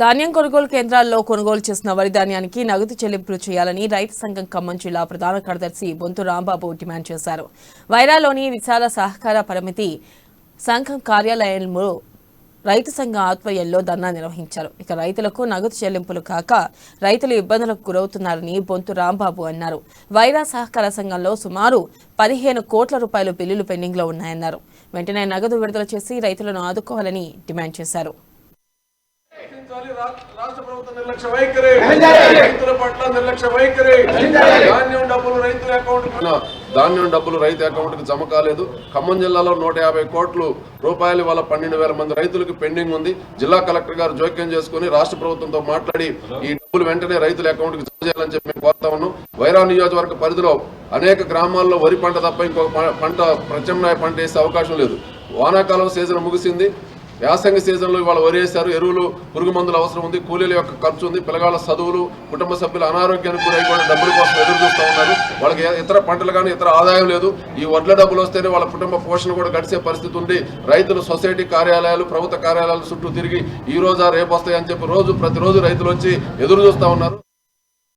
ధాన్యం కొనుగోలు కేంద్రాల్లో కొనుగోలు చేసిన వరి ధాన్యానికి నగదు చెల్లింపులు చేయాలని రైతు సంఘం ఖమ్మం జిల్లా ప్రధాన కార్యదర్శి బొంతు రాంబాబు డిమాండ్ చేశారు. వైరాలోని విశాల సహకార పరిమితి సంఘం కార్యాలయంలో రైతు సంఘం ఆధ్వర్యంలో ధర్నా నిర్వహించారు. ఇక రైతులకు నగదు చెల్లింపులు కాక రైతులు ఇబ్బందులకు గురవుతున్నారని బొంతు రాంబాబు అన్నారు. వైరా సహకార సంఘంలో సుమారు పదిహేను కోట్ల రూపాయల బిల్లులు పెండింగ్లో ఉన్నాయన్నారు. వెంటనే నగదు విడుదల చేసి రైతులను ఆదుకోవాలని డిమాండ్ చేశారు. రా- రాష్ట్ర ప్రభుత్వం నిర్లక్ష్య వైఖరి. రైతుల పట్ల నిర్లక్ష్య వైఖరి. ధాన్యం డబ్బులు రైతుల అకౌంట్ ధాన్యం డబ్బులు రైతు అకౌంట్కి జమ కాలేదు. ఖమ్మం జిల్లాలో నూట యాభై కోట్లు రూపాయలు వాళ్ళ పన్నెండు వేల మంది రైతులకు పెండింగ్ ఉంది. జిల్లా కలెక్టర్ గారు జోక్యం చేసుకుని రాష్ట్ర ప్రభుత్వంతో మాట్లాడి ఈ డబ్బులు వెంటనే రైతుల అకౌంట్కి జమ చేయాలని చెప్పి మేము కోరుతా ఉన్నాం. వైరా నియోజకవర్గ పరిధిలో అనేక గ్రామాల్లో వరి పంట తప్ప ఇంకొక పంట ప్రత్యామ్నాయ పంట వేసే అవకాశం లేదు. వానాకాలం సీజన్ ముగిసింది. యాసంగి సీజన్లో ఇవాళ వరి వేశారు ఎరువులు పురుగు మందులు అవసరం ఉంది కూలీల యొక్క ఖర్చు ఉంది పిల్లగాళ్ళ చదువులు కుటుంబ సభ్యుల అనారోగ్యానికి గురై కూడా డబ్బుల కోసం ఎదురు చూస్తూ ఉన్నారు. వాళ్ళకి ఇతర పంటలు కానీ ఇతర ఆదాయం లేదు. ఈ వడ్ల డబ్బులు వస్తేనే వాళ్ళ కుటుంబ పోషణ కూడా గడిచే పరిస్థితి ఉంది. రైతులు సొసైటీ కార్యాలయాలు ప్రభుత్వ కార్యాలయాల చుట్టూ తిరిగి ఈ రోజా రేపు వస్తాయని చెప్పి రోజు ప్రతిరోజు రైతులు వచ్చి ఎదురు చూస్తూ ఉన్నారు.